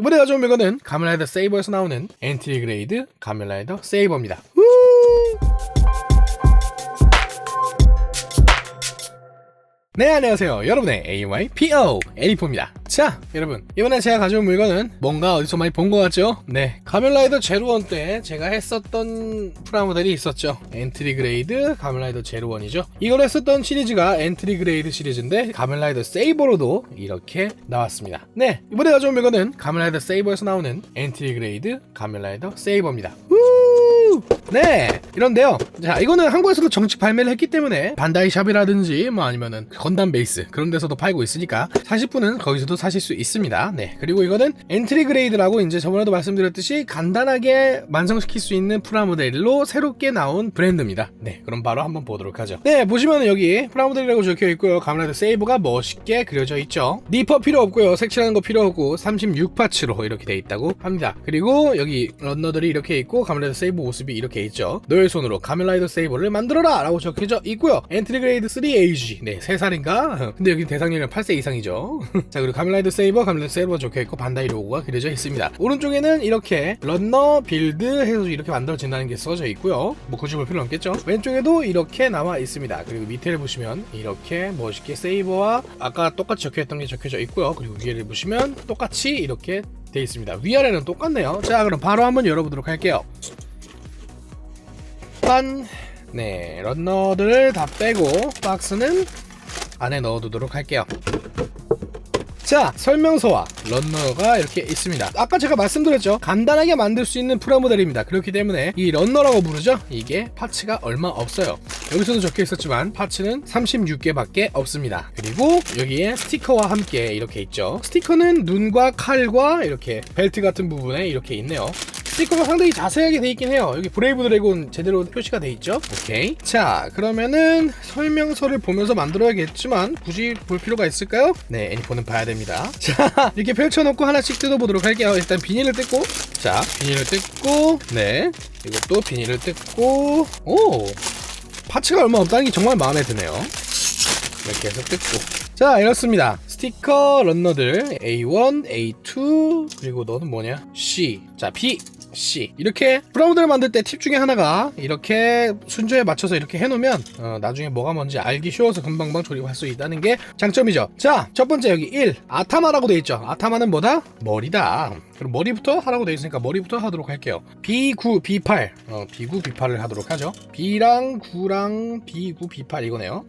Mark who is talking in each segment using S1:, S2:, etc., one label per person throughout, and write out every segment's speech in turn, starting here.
S1: 이번에 가져온 물건은 가멜라이더 세이버에서 나오는 엔트리 그레이드 가멜라이더 세이버입니다. 우! 네 안녕하세요. 여러분의 AYPO 에리포입니다. 자 여러분. 이번에 제가 가져온 물건은 뭔가 어디서 많이 본 것 같죠? 네. 가멜라이더 제로원 때 제가 했었던 프라모델이 있었죠. 엔트리 그레이드 가멜라이더 제로원이죠. 이걸 했었던 시리즈가 엔트리 그레이드 시리즈인데 가멜라이더 세이버로도 이렇게 나왔습니다. 네. 이번에 가져온 물건은 가멜라이더 세이버에서 나오는 엔트리 그레이드 가멜라이더 세이버입니다. 우! 네 이런데요. 자 이거는 한국에서도 정식 발매를 했기 때문에 반다이 샵이라든지 뭐 아니면은 건담 베이스 그런 데서도 팔고 있으니까 사실 분은 거기서도 사실 수 있습니다. 네 그리고 이거는 엔트리 그레이드라고 이제 저번에도 말씀드렸듯이 간단하게 완성시킬 수 있는 프라모델로 새롭게 나온 브랜드입니다. 네 그럼 바로 한번 보도록 하죠. 네 보시면 여기 프라모델이라고 적혀 있고요. 가멜라이더 세이버가 멋있게 그려져 있죠. 니퍼 필요 없고요. 색칠하는 거 필요 없고 36파츠로 이렇게 돼 있다고 합니다. 그리고 여기 런너들이 이렇게 있고 가멜라이더 세이버 모습이 이렇게 있죠. 너의 손으로 가멜라이더 세이버를 만들어라! 라고 적혀져 있고요. 엔트리 그레이드 3AG 네 3살인가? 근데 여기 대상 연령 8세 이상이죠. 자 그리고 가멜라이더 세이버 가멜라이더 세이버 적혀 있고 반다이 로고가 그려져 있습니다. 오른쪽에는 이렇게 런너 빌드 해서 이렇게 만들어진다는 게 써져 있고요. 뭐 굳이 볼 필요 없겠죠? 왼쪽에도 이렇게 나와 있습니다. 그리고 밑에를 보시면 이렇게 멋있게 세이버와 아까 똑같이 적혀있던 게 적혀져 있고요. 그리고 위에를 보시면 똑같이 이렇게 돼 있습니다. 위아래는 똑같네요. 자 그럼 바로 한번 열어보도록 할게요 짠! 네, 런너들을 다 빼고 박스는 안에 넣어두도록 할게요. 자, 설명서와 런너가 이렇게 있습니다. 아까 제가 말씀드렸죠. 간단하게 만들 수 있는 프라모델입니다. 그렇기 때문에 이 런너라고 부르죠. 이게 파츠가 얼마 없어요. 여기서도 적혀 있었지만 파츠는 36개 밖에 없습니다. 그리고 여기에 스티커와 함께 이렇게 있죠. 스티커는 눈과 칼과 이렇게 벨트 같은 부분에 이렇게 있네요. 스티커가 상당히 자세하게 돼 있긴 해요. 여기 브레이브 드래곤 제대로 표시가 돼 있죠. 오케이. 자, 그러면은 설명서를 보면서 만들어야겠지만 굳이 볼 필요가 있을까요? 네, 애니폰은 봐야 됩니다. 자, 이렇게 펼쳐놓고 하나씩 뜯어보도록 할게요. 일단 비닐을 뜯고, 자, 비닐을 뜯고, 네, 이것도 비닐을 뜯고, 오, 파츠가 얼마 없다는 게 정말 마음에 드네요. 이렇게 해서 뜯고. 자, 이렇습니다. 스티커 런너들 A1, A2, 그리고 너는 뭐냐? C. 자, B. C 이렇게 브라운드를 만들 때 팁 중에 하나가 이렇게 순서에 맞춰서 이렇게 해놓으면 어, 나중에 뭐가 뭔지 알기 쉬워서 금방방 조립할 수 있다는 게 장점이죠. 자 첫 번째 여기 1 아타마라고 돼 있죠. 아타마는 뭐다? 머리다. 그럼 머리부터 하라고 돼 있으니까 머리부터 하도록 할게요. B9 B8 어, B9 B8을 하도록 하죠. B랑 9랑 B9 B8 이거네요.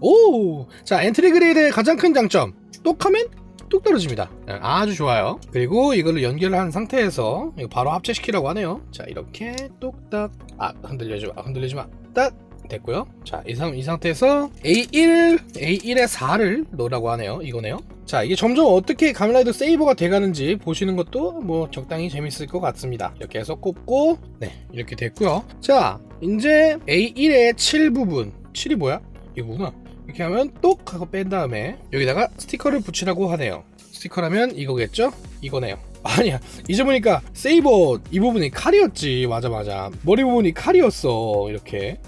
S1: 오! 자, 엔트리 그레이드의 가장 큰 장점. 똑하면 뚝 떨어집니다. 네, 아주 좋아요. 그리고 이걸로 연결을 한 상태에서 바로 합체시키라고 하네요. 자, 이렇게 뚝딱. 아, 흔들리지 마. 흔들리지 마. 딱. 됐고요. 자, 이, 상, 이 상태에서 A1, A1에 4를 넣으라고 하네요. 이거네요. 자, 이게 점점 어떻게 가멜라이더 세이버가 돼가는지 보시는 것도 뭐 적당히 재밌을 것 같습니다. 이렇게 해서 꼽고, 네, 이렇게 됐고요. 자, 이제 A1의 7 부분. 7이 뭐야? 이거구나. 이렇게 하면 똑 하고 뺀 다음에 여기다가 스티커를 붙이라고 하네요. 스티커라면 이거겠죠? 이거네요. 아니야. 잊어보니까 세이버 이 부분이 칼이었지. 맞아 맞아. 머리 부분이 칼이었어. 이렇게.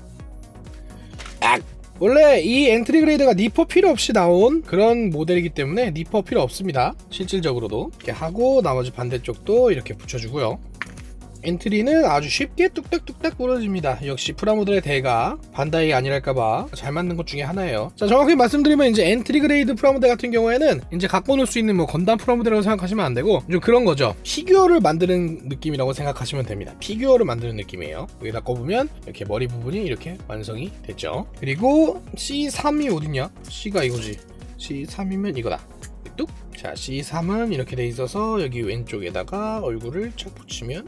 S1: 악! 원래 이 엔트리 그레이드가 니퍼 필요 없이 나온 그런 모델이기 때문에 니퍼 필요 없습니다. 실질적으로도. 이렇게 하고 나머지 반대쪽도 이렇게 붙여주고요 엔트리는 아주 쉽게 뚝딱뚝딱 부러집니다. 역시 프라모델의 대가 반다이 아니랄까봐 잘 만든 것 중에 하나예요. 자 정확히 말씀드리면 이제 엔트리 그레이드 프라모델 같은 경우에는 이제 갖고 놀 수 있는 뭐 건담 프라모델이라고 생각하시면 안 되고 좀 그런 거죠. 피규어를 만드는 느낌이라고 생각하시면 됩니다. 피규어를 만드는 느낌이에요. 여기다 꼽으면 이렇게 머리 부분이 이렇게 완성이 됐죠. 그리고 C3이 어딨냐? C가 이거지. C3이면 이거다. 뚝. 자 C3은 이렇게 돼 있어서 여기 왼쪽에다가 얼굴을 착 붙이면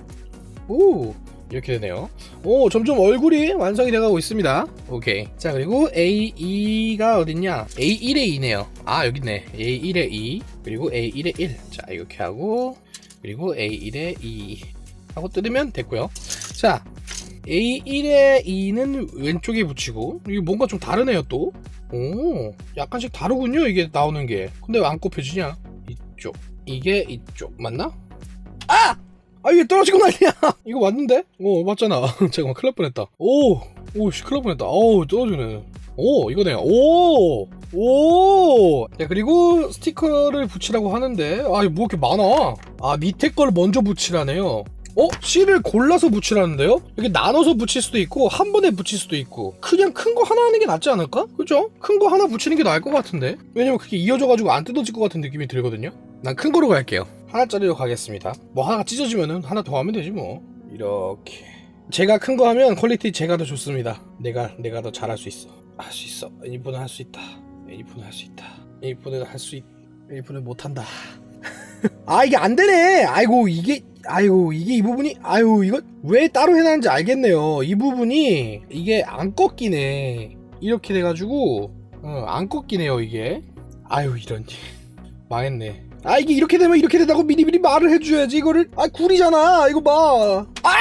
S1: 오 이렇게 되네요 오 점점 얼굴이 완성이 돼가고 있습니다 오케이 자 그리고 A2가 어딨냐 A1에 2네요 아 여기 있네 A1에 2 그리고 A1에 1자 이렇게 하고 그리고 A1에 2 하고 뜯으면 됐고요 자 A1에 2는 왼쪽에 붙이고 이게 뭔가 좀 다르네요 또 오, 약간씩 다르군요, 이게 나오는 게. 근데 왜 안 꼽혀지냐? 이쪽. 이게 이쪽. 맞나? 아! 아, 이게 떨어지고 난리야! 이거 맞는데? 어, 맞잖아. 잠깐만, 날 뻔했다. 오! 오, 씨, 큰일 날 뻔했다. 어우, 떨어지네. 오, 이거네. 오! 오! 야, 그리고 스티커를 붙이라고 하는데, 아, 이거 뭐 이렇게 많아? 아, 밑에 걸 먼저 붙이라네요. 어? 실을 골라서 붙이라는데요? 이렇게 나눠서 붙일 수도 있고, 한 번에 붙일 수도 있고, 그냥 큰 거 하나 하는 게 낫지 않을까? 그죠? 큰 거 하나 붙이는 게 나을 것 같은데? 왜냐면 그게 이어져가지고 안 뜯어질 것 같은 느낌이 들거든요? 난 큰 거로 갈게요. 하나짜리로 가겠습니다. 뭐 하나가 찢어지면은 하나 더 하면 되지 뭐. 이렇게. 제가 큰 거 하면 퀄리티 제가 더 좋습니다. 내가, 내가 더 잘할 수 있어. 할 수 있어. 애니폰은 할 수 있다. 애니폰은 할 수 있다. 애니폰은 할 수 있, 애니폰은 못한다. 아, 이게 안 되네! 아이고, 이게, 아이고, 이게 이 부분이, 아유, 이거 왜 따로 해놨는지 알겠네요. 이 부분이, 이게 안 꺾이네. 이렇게 돼가지고, 어, 안 꺾이네요, 이게. 아유, 이런. 망했네. 아, 이게 이렇게 되면 이렇게 된다고 미리미리 말을 해줘야지, 이거를. 아, 구리잖아, 이거 봐. 아!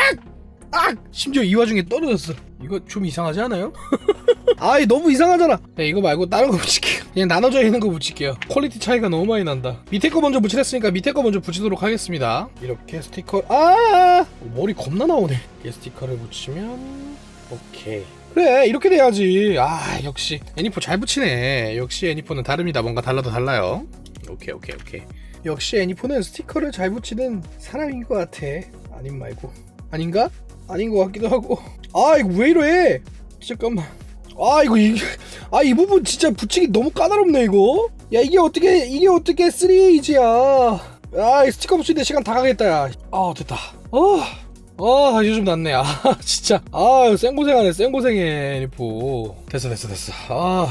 S1: 아! 심지어 이 와중에 떨어졌어. 이거 좀 이상하지 않아요? 아이 너무 이상하잖아 네, 이거 말고 다른 거 붙일게요 그냥 나눠져 있는 거 붙일게요 퀄리티 차이가 너무 많이 난다 밑에 거 먼저 붙이랬으니까 밑에 거 먼저 붙이도록 하겠습니다 이렇게 스티커 아 머리 겁나 나오네 이 스티커를 붙이면 오케이 그래 이렇게 돼야지 아 역시 애니포 잘 붙이네 역시 애니포는 다릅니다 뭔가 달라도 달라요 오케이 오케이 오케이. 역시 애니포는 스티커를 잘 붙이는 사람인 것 같아. 아님 말고. 아닌가? 아닌 것 같기도 하고. 아 이거 왜 이래 잠깐만. 아 이거 이, 아, 이 부분 진짜 붙이기 너무 까다롭네 이거. 야 이게 어떻게 이게 어떻게 3H야? 아 스티커 붙이는데 시간 다 가겠다 야아 됐다. 어아 이제 좀 낫네. 아 진짜. 아 생고생하네 생고생해 리포. 됐어 됐어 됐어. 아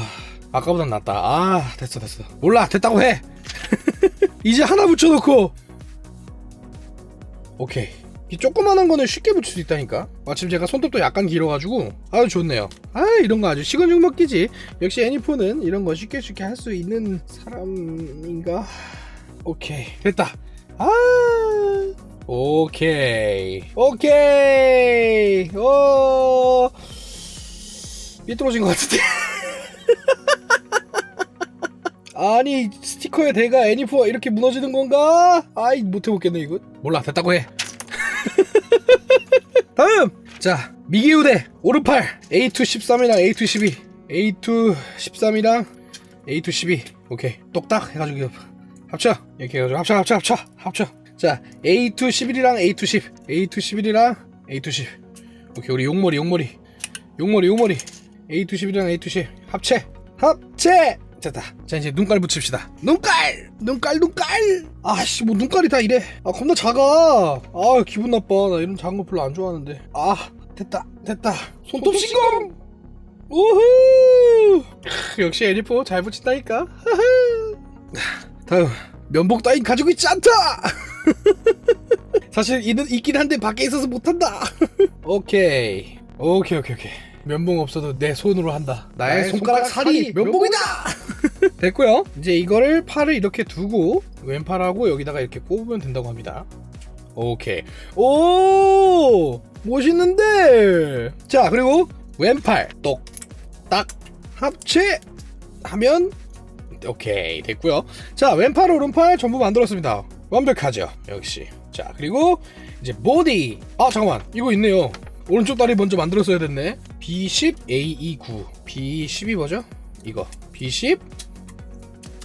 S1: 아까보단 낫다. 아 됐어 됐어. 몰라 됐다고 해 이제 하나 붙여놓고. 오케이. 이 조그만한 거는 쉽게 붙일 수 있다니까. 마침 제가 손톱도 약간 길어가지고. 아주 좋네요. 아 이런 거 아주 식은 죽 먹기지. 역시 애니포는 이런 거 쉽게 쉽게 할 수 있는 사람인가? 오케이. 됐다. 아! 오케이. 오케이. 어. 삐뚤어진 것 같은데 아니 스티커의 대가 애니포가 이렇게 무너지는 건가? 아이 못해먹겠네 이거 몰라 됐다고 해. 다음! 자 미기우대 오른팔 A2 13이랑 A2 12 A2 13이랑 A2 12 오케이. 똑딱 해가지고 합쳐. 이렇게 해가지고 합쳐 합쳐 합쳐 합쳐. 자 A2 11이랑 A2 10 A2 11이랑 A2 10 오케이 우리 용머리 용머리. 용머리 용머리. A2 11이랑 A2 10 합체! 합체 됐다. 자 이제 눈깔 붙입시다. 눈깔! 눈깔 눈깔! 아씨 뭐 눈깔이 다 이래. 아 겁나 작아. 아 기분 나빠. 나 이런 작은 거 별로 안 좋아하는데. 아 됐다 됐다. 손톱 신공 우후! 크, 역시 애니포 잘 붙인다니까. 다음 면복 따윈 가지고 있지 않다! 사실 있는, 있긴 한데 밖에 있어서 못한다. 오케이. 오케이 오케이 오케이 면봉 없어도 내 손으로 한다. 나의,
S2: 나의
S1: 손가락,
S2: 손가락
S1: 살이
S2: 살이
S1: 면봉이다! 됐고요. 이제 이거를 팔을 이렇게 두고 왼팔하고 여기다가 이렇게 꼽으면 된다고 합니다. 오케이. 오! 멋있는데! 자 그리고 왼팔 똑딱 합체 하면 오케이. 됐고요. 자 왼팔 오른팔 전부 만들었습니다. 완벽하죠? 역시. 자 그리고 이제 보디. 아 잠깐만. 이거 있네요. 오른쪽 다리 먼저 만들었어야 됐네 B10 AE9 B12 뭐죠? 이거. B10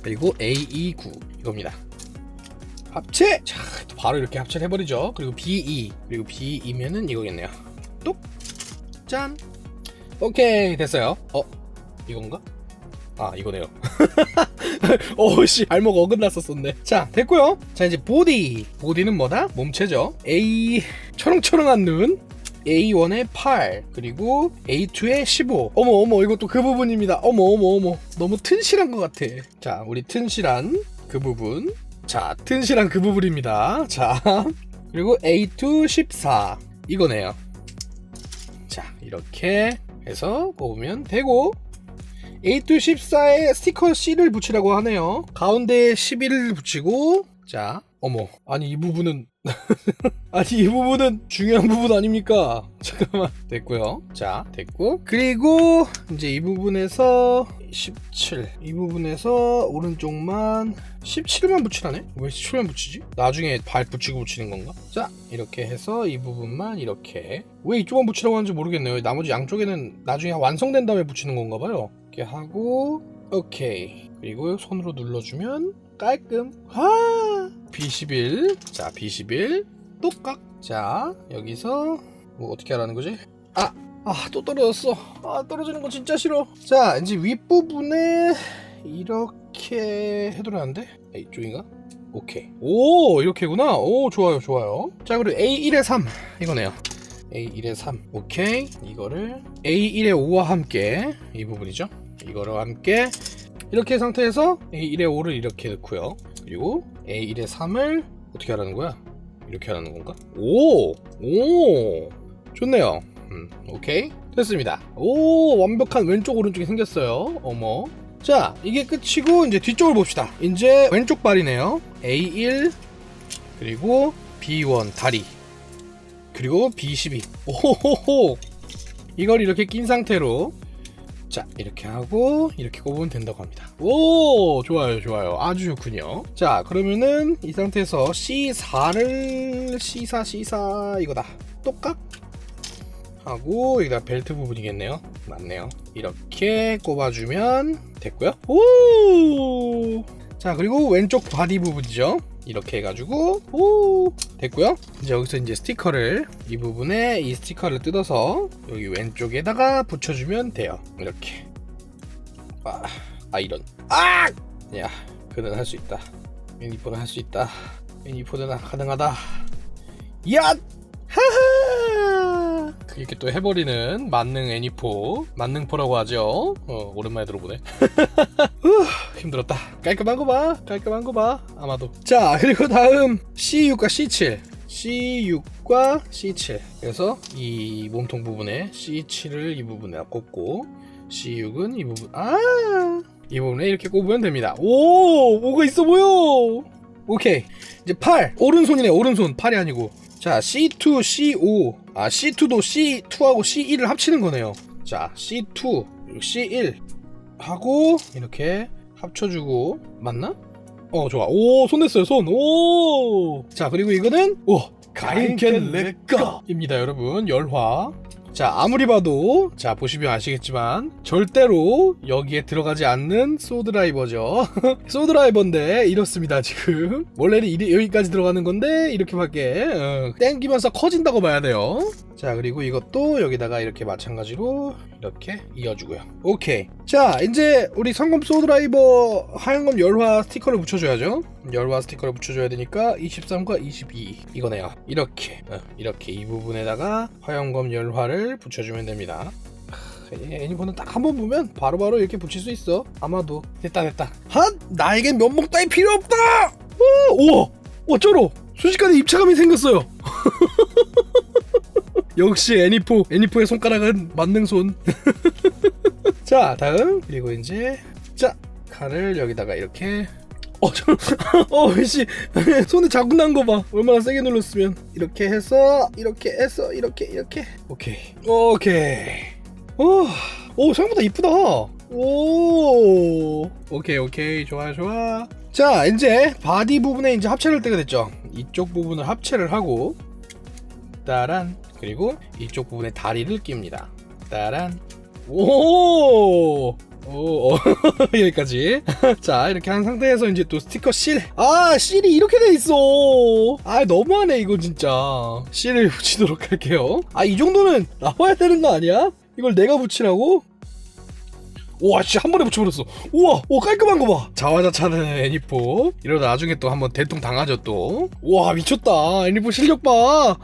S1: 그리고 AE9 이겁니다. 합체? 자또 바로 이렇게 합체를 해버리죠. 그리고 BE 그리고 BE면은 이거겠네요. 똑 짠! 오케이 됐어요. 어 이건가? 아 이거네요. 오씨 발목 어긋났었었네. 자 됐고요. 자 이제 보디. 보디는 뭐다? 몸체죠. A 초롱초롱한 눈 A1의 8 그리고 A2의 15 어머 어머 이것도 그 부분입니다. 어머 어머 어머. 너무 튼실한 것 같아. 자 우리 튼실한 그 부분. 자 튼실한 그 부분입니다. 자 그리고 A2 14 이거네요. 자 이렇게 해서 꼽으면 되고 A2 14에 스티커 C를 붙이라고 하네요. 가운데에 11을 붙이고 자 어머. 아니 이 부분은 아니 이 부분은 중요한 부분 아닙니까? 잠깐만 됐고요. 자 됐고 그리고 이제 이 부분에서 17 이 부분에서 오른쪽만 17만 붙이라네? 왜 17만 붙이지? 나중에 발 붙이고 붙이는 건가? 자 이렇게 해서 이 부분만 이렇게 왜 이쪽만 붙이라고 하는지 모르겠네요. 나머지 양쪽에는 나중에 완성된 다음에 붙이는 건가 봐요. 이렇게 하고 오케이 그리고 손으로 눌러주면 깔끔. 아 B11 자 B11 똑깍 자 여기서 뭐 어떻게 하라는 거지? 아 아 또 떨어졌어. 아 떨어지는 거 진짜 싫어. 자 이제 윗부분에 이렇게 해두라는데? 아, 이쪽인가? 오케이. 오 이렇게구나. 오 좋아요 좋아요. 자 그리고 A1에 3 이거네요. A1에 3 오케이. 이거를 A1에 5와 함께 이 부분이죠. 이거와 함께 이렇게 상태에서 A1에 5를 이렇게 넣고요. 그리고 A1에 3을 어떻게 하라는 거야? 이렇게 하라는 건가? 오 오! 좋네요. 음, 오케이. 됐습니다. 오! 완벽한 왼쪽 오른쪽이 생겼어요. 어머. 자 이게 끝이고 이제 뒤쪽을 봅시다. 이제 왼쪽 발이네요. A1 그리고 B1 다리 그리고 B12 오호호호! 이걸 이렇게 낀 상태로 자 이렇게 하고 이렇게 꼽으면 된다고 합니다. 오 좋아요 좋아요. 아주 좋군요. 자 그러면은 이 상태에서 C4를 C4 C4 이거다. 똑깍 하고 여기다 벨트 부분이겠네요. 맞네요. 이렇게 꼽아주면 됐고요. 오! 자 그리고 왼쪽 바디 부분이죠 이렇게 해가지고 오 됐고요. 이제 여기서 이제 스티커를 이 부분에 이 스티커를 뜯어서 여기 왼쪽에다가 붙여주면 돼요. 이렇게. 아, 아 이런. 아! 야 그는 할 수 있다. 애니포는 할 수 있다. 애니포는 가능하다. 야! 하하! 이렇게 또 해버리는 만능 애니포 만능포라고 하죠. 어 오랜만에 들어보네. 후, 힘들었다. 깔끔한 거봐. 깔끔한 거봐. 아마도. 자 그리고 다음 C6과 C7 C6과 C7 그래서 이 몸통 부분에 C7을 이 부분에 꼽고 C6은 이 부분 아 이 부분에 이렇게 꼽으면 됩니다. 오! 뭐가 있어 보여! 오케이. 이제 팔. 오른손이네 오른손. 팔이 아니고. 자 C2 C5 아 C2도 C2하고 C1을 합치는 거네요. 자 C2 C1 하고 이렇게 합쳐주고 맞나? 어 좋아. 오 손 냈어요 손오자 그리고 이거는 오 가인켄 레까입니다 여러분. 열화. 자 아무리 봐도 자 보시면 아시겠지만 절대로 여기에 들어가지 않는 소드라이버죠. 소드라이버인데 이렇습니다 지금. 원래는 이리, 여기까지 들어가는 건데 이렇게 밖에 어, 땡기면서 커진다고 봐야 돼요 자 그리고 이것도 여기다가 이렇게 마찬가지로 이렇게 이어주고요. 오케이. 자 이제 우리 성검 소드라이버 하얀검 열화 스티커를 붙여줘야죠. 열화 스티커를 붙여줘야 되니까 23과 22 이거네요. 이렇게 어, 이렇게 이 부분에다가 화염검 열화를 붙여주면 됩니다. 애니폰은 딱 한 번 보면 바로바로 이렇게 붙일 수 있어. 아마도. 됐다 됐다. 핫! 나에겐 면목 따위 필요 없다! 오, 우와! 어쩌로 순식간에 입체감이 생겼어요 역시 애니포 애니포의 손가락은 만능손. 자 다음. 그리고 이제 자 칼을 여기다가 이렇게. 어 저 어 씨. 손에 자국 난 거 봐. 얼마나 세게 눌렀으면. 이렇게 해서 이렇게 해서 이렇게 이렇게. 오케이. 오케이. 오, 오 생각보다 이쁘다. 오. 오케이 오케이. 좋아 좋아. 자 이제 바디 부분에 이제 합체를 때가 됐죠. 이쪽 부분을 합체를 하고 따란 그리고 이쪽 부분에 다리를 낍니다 따란 오 오, 어, 여기까지. 자, 이렇게 한 상태에서 이제 또 스티커 실. 아, 실이 이렇게 돼 있어. 아, 너무하네, 이거 진짜. 실을 붙이도록 할게요. 아, 이 정도는 나와야 되는 거 아니야? 이걸 내가 붙이라고? 우와 씨 한 번에 붙여버렸어. 우와 오 깔끔한 거봐. 자화자찬하는 애니포. 이러다 나중에 또 한번 대통 당하죠 또. 우와 미쳤다. 애니포 실력 봐오오자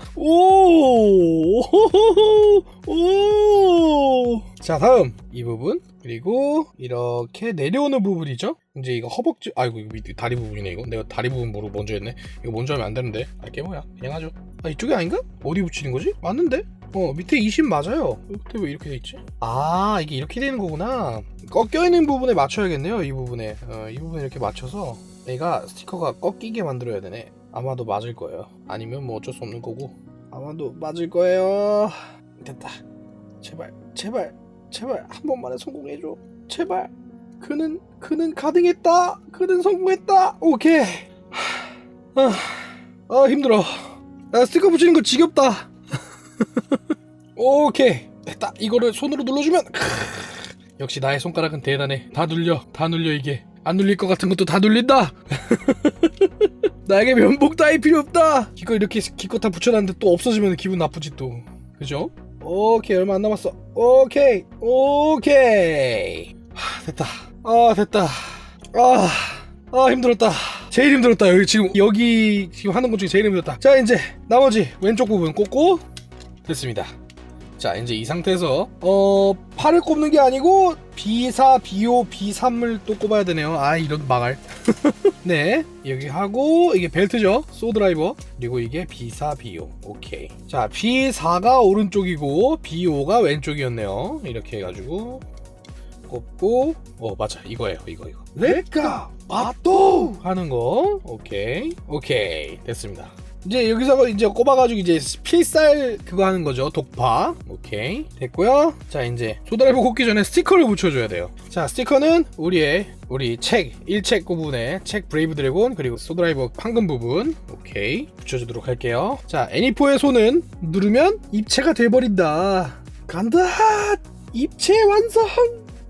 S1: 다음. 이 부분. 그리고 이렇게 내려오는 부분이죠 이제 이거 허벅지 아이고 이거 다리 부분이네 이거. 내가 다리 부분 모르고 먼저 했네. 이거 먼저 하면 안 되는데. 알게 뭐야? 그냥 하죠. 아 이쪽이 아닌가? 어디 붙이는 거지? 맞는데? 어 밑에 20 맞아요. 밑에 왜 이렇게 돼 있지? 아 이게 이렇게 되는 거구나. 꺾여 있는 부분에 맞춰야겠네요 이 부분에. 어, 이 부분에 이렇게 맞춰서 얘가 스티커가 꺾이게 만들어야 되네. 아마도 맞을 거예요. 아니면 뭐 어쩔 수 없는 거고. 아마도 맞을 거예요. 됐다. 제발 제발 제발 한 번만에 성공해줘. 제발 그는 그는 가능했다. 그는 성공했다. 오케이. 아, 아 힘들어. 아, 스티커 붙이는 거 지겹다. 오케이. 됐다. 이거를 손으로 눌러주면 역시 나의 손가락은 대단해. 다 눌려. 다 눌려 이게. 안 눌릴 것 같은 것도 다 눌린다. 나에게 면복 따위 필요 없다. 이거 이렇게 기껏 다 붙여놨는데 또 없어지면 기분 나쁘지 또. 그죠? 오케이. 얼마 안 남았어. 오케이. 오케이. 하, 됐다 아 됐다. 아, 아 힘들었다. 제일 힘들었다. 여기 지금 여기 지금 하는 것 중에 제일 힘들었다. 자 이제 나머지 왼쪽 부분 꽂고 됐습니다. 자 이제 이 상태에서 어 팔을 꼽는 게 아니고 B4, B5, B3을 또 꼽아야 되네요. 아 이런 망할. 네. 여기 하고 이게 벨트죠? 소드라이버. 그리고 이게 B4, B5 오케이. 자 B4가 오른쪽이고 B5가 왼쪽이었네요. 이렇게 해가지고 꼽고 어 맞아 이거예요. 이거 이거. 렛가 마또 하는 거. 오케이. 오케이. 됐습니다. 이제 여기서 이제 꼽아가지고 이제 필살 그거 하는 거죠. 독파. 오케이. 됐고요. 자 이제 소드라이버 꼽기 전에 스티커를 붙여줘야 돼요. 자 스티커는 우리의 우리 책 1책 부분에 책 브레이브 드래곤 그리고 소드라이버 황금 부분. 오케이. 붙여주도록 할게요. 자 애니포의 손은 누르면 입체가 돼버린다. 간다! 입체 완성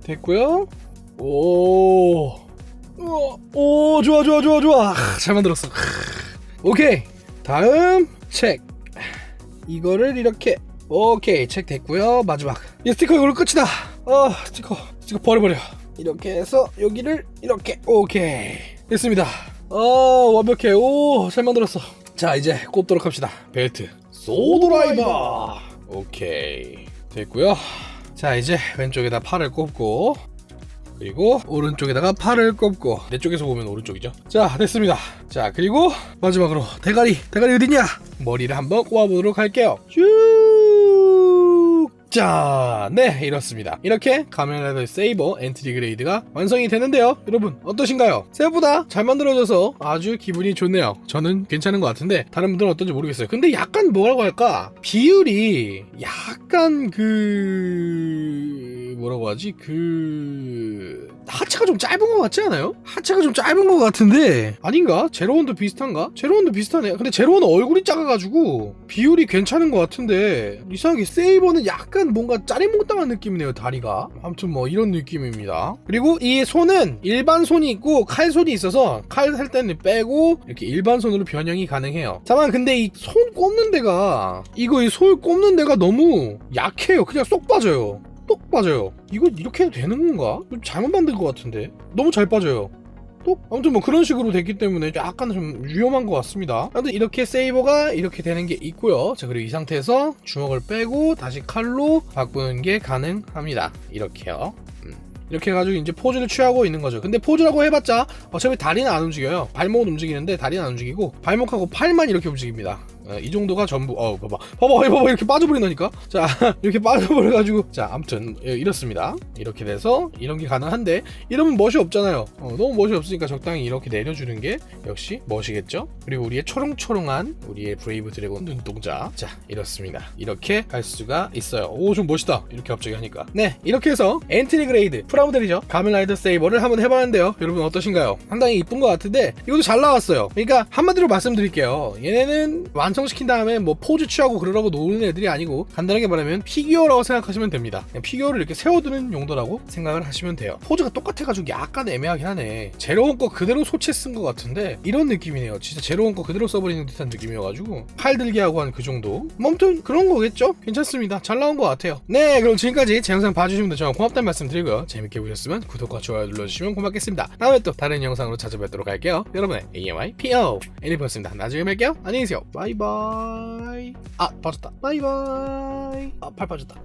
S1: 됐고요. 오, 오, 오 좋아 좋아 좋아 좋아. 아, 잘 만들었어. 오케이. 다음 책. 이거를 이렇게. 오케이 책 됐고요. 마지막. 이 스티커 이걸로 끝이다. 아 스티커. 스티커 버려버려. 이렇게 해서 여기를 이렇게. 오케이. 됐습니다. 아 완벽해. 오 잘 만들었어. 자 이제 꼽도록 합시다. 벨트. 소드라이버. 오케이. 됐고요 자 이제 왼쪽에다 팔을 꼽고 그리고 오른쪽에다가 팔을 꼽고 내 쪽에서 보면 오른쪽이죠? 자 됐습니다. 자 그리고 마지막으로 대가리 대가리 어딨냐? 머리를 한번 꼽아보도록 할게요. 쭉 자네 이렇습니다. 이렇게 가면라이더 세이버 엔트리 그레이드가 완성이 되는데요. 여러분 어떠신가요? 생각보다 잘 만들어져서 아주 기분이 좋네요. 저는 괜찮은 것 같은데 다른 분들은 어떤지 모르겠어요. 근데 약간 뭐라고 할까? 비율이 약간 그 뭐라고 하지? 그 하체가 좀 짧은 것 같지 않아요? 하체가 좀 짧은 것 같은데. 아닌가? 제로원도 비슷한가? 제로원도 비슷하네. 근데 제로원은 얼굴이 작아가지고 비율이 괜찮은 것 같은데 이상하게 세이버는 약간 뭔가 짜리몽땅한 느낌이네요 다리가. 아무튼 뭐 이런 느낌입니다. 그리고 이 손은 일반 손이 있고 칼 손이 있어서 칼 할 때는 빼고 이렇게 일반 손으로 변형이 가능해요. 다만 근데 이 손 꼽는 데가 이거 이 솔 꼽는 데가 너무 약해요. 그냥 쏙 빠져요 똑 빠져요. 이거 이렇게 해도 되는 건가? 좀 잘못 만든 것 같은데. 너무 잘 빠져요. 또 아무튼 뭐 그런 식으로 됐기 때문에 약간 좀 위험한 것 같습니다. 아무튼 이렇게 세이버가 이렇게 되는 게 있고요. 자 그리고 이 상태에서 주먹을 빼고 다시 칼로 바꾸는 게 가능합니다. 이렇게요. 음. 이렇게 해가지고 이제 포즈를 취하고 있는 거죠. 근데 포즈라고 해봤자 어차피 다리는 안 움직여요. 발목은 움직이는데 다리는 안 움직이고 발목하고 팔만 이렇게 움직입니다. 어, 이 정도가 전부. 어 봐봐. 봐봐 봐봐. 이렇게 빠져버린다니까. 자 이렇게 빠져버려가지고. 자 아무튼 예, 이렇습니다. 이렇게 돼서 이런 게 가능한데 이러면 멋이 없잖아요. 어, 너무 멋이 없으니까 적당히 이렇게 내려주는 게 역시 멋이겠죠? 그리고 우리의 초롱초롱한 우리의 브레이브 드래곤 눈동자. 자 이렇습니다. 이렇게 할 수가 있어요. 오 좀 멋있다. 이렇게 갑자기 하니까. 네 이렇게 해서 엔트리 그레이드 프라모델이죠? 가면라이더 세이버를 한번 해봤는데요. 여러분 어떠신가요? 상당히 이쁜 것 같은데 이것도 잘 나왔어요. 그러니까 한마디로 말씀드릴게요. 얘네는 완성 시킨 다음에 뭐 포즈 취하고 그러라고 노는 애들이 아니고 간단하게 말하면 피규어라고 생각하시면 됩니다. 피규어를 이렇게 세워두는 용도라고 생각을 하시면 돼요. 포즈가 똑같아가지고 약간 애매하긴 하네. 제로원 거 그대로 소체 쓴 것 같은데 이런 느낌이네요. 진짜 제로원 거 그대로 써버리는 듯한 느낌이어가지고 팔 들게 하고 한 그 정도. 뭐 아무튼 그런 거겠죠? 괜찮습니다. 잘 나온 것 같아요. 네 그럼 지금까지 제 영상 봐주신 분들 정말 고맙다는 말씀 드리고요. 재밌게 보셨으면 구독과 좋아요 눌러주시면 고맙겠습니다. 다음에 또 다른 영상으로 찾아뵙도록 할게요. 여러분의 AMI PO 애니버였습니다. 나중에 뵐게요. 안녕히 계세요. 바이바이. 아 빠졌다. 바이바이. 아 팔 빠졌다.